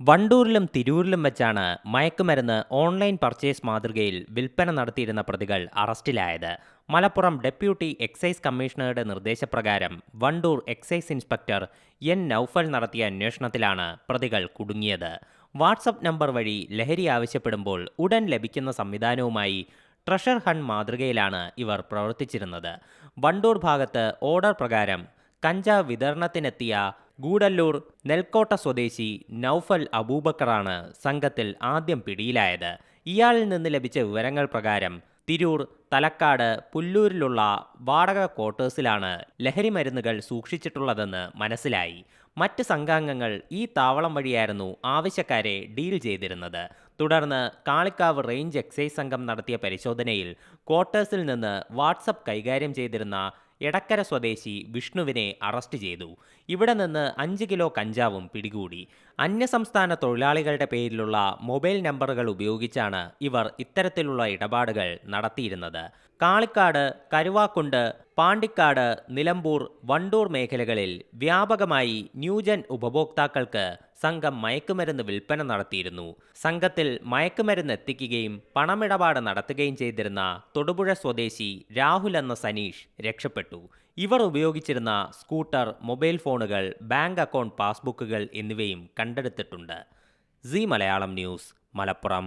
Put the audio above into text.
വണ്ടൂരിലും തിരൂരിലും വെച്ചാണ് മയക്കുമരുന്ന് online purchase മാതൃകയിൽ വിൽപ്പന നടത്തിയിരുന്ന പ്രതികൾ അറസ്റ്റിലായത്. മലപ്പുറം ഡെപ്യൂട്ടി എക്സൈസ് കമ്മീഷണറുടെ നിർദ്ദേശപ്രകാരം Wandoor excise inspector N Naufal നടത്തിയ അന്വേഷണത്തിലാണ് പ്രതികൾ കുടുങ്ങിയത്. വാട്സപ്പ് നമ്പർ വഴി ലഹരി ആവശ്യപ്പെടുമ്പോൾ ഉടൻ ലഭിക്കുന്ന സംവിധാനവുമായി ട്രഷർ ഹണ്ട് മാതൃകയിലാണ് ഇവർ പ്രവർത്തിച്ചിരുന്നത്. വണ്ടൂർ ഭാഗത്ത് ഓർഡർ പ്രകാരം കഞ്ചാവ് വിതരണത്തിനെത്തിയ ഗൂഡല്ലൂർ നെൽക്കോട്ട സ്വദേശി നൌഫൽ അബൂബക്കറാണ് സംഘത്തിൽ ആദ്യം പിടിയിലായത്. ഇയാളിൽ നിന്ന് ലഭിച്ച വിവരങ്ങൾ പ്രകാരം തിരൂർ തലക്കാട് പുല്ലൂരിലുള്ള വാടക ക്വാർട്ടേഴ്സിലാണ് ലഹരി മരുന്നുകൾ സൂക്ഷിച്ചിട്ടുള്ളതെന്ന് മനസ്സിലായി. മറ്റ് സംഘാംഗങ്ങൾ ഈ താവളം വഴിയായിരുന്നു ആവശ്യക്കാരെ ഡീൽ ചെയ്തിരുന്നത്. തുടർന്ന് കാളിക്കാവ് റേഞ്ച് എക്സൈസ് സംഘം നടത്തിയ പരിശോധനയിൽ ക്വാർട്ടേഴ്സിൽ നിന്ന് വാട്സപ്പ് കൈകാര്യം ചെയ്തിരുന്ന എടക്കര സ്വദേശി വിഷ്ണുവിനെ അറസ്റ്റ് ചെയ്തു. ഇവിടെ നിന്ന് അഞ്ച് കിലോ കഞ്ചാവും പിടികൂടി. അന്യസംസ്ഥാന തൊഴിലാളികളുടെ പേരിലുള്ള മൊബൈൽ നമ്പറുകൾ ഉപയോഗിച്ചാണ് ഇവർ ഇത്തരത്തിലുള്ള ഇടപാടുകൾ നടത്തിയിരുന്നത്. കാളിക്കാട് കരുവാക്കുണ്ട് പാണ്ടിക്കാട് നിലമ്പൂർ വണ്ടൂർ മേഖലകളിൽ വ്യാപകമായി ന്യൂജൻ ഉപഭോക്താക്കൾക്ക് സംഘം മയക്കുമരുന്ന് വിൽപ്പന നടത്തിയിരുന്നു. സംഘത്തിൽ മയക്കുമരുന്ന് എത്തിക്കുകയും പണമിടപാട് നടത്തുകയും ചെയ്തിരുന്ന തൊടുപുഴ സ്വദേശി രാഹുൽ എന്ന സനീഷ് രക്ഷപ്പെട്ടു. ഇവർ ഉപയോഗിച്ചിരുന്ന സ്കൂട്ടർ മൊബൈൽ ഫോണുകൾ ബാങ്ക് അക്കൗണ്ട് പാസ്ബുക്കുകൾ എന്നിവയും കണ്ടെടുത്തിട്ടുണ്ട്. C Malayalam news Malappuram.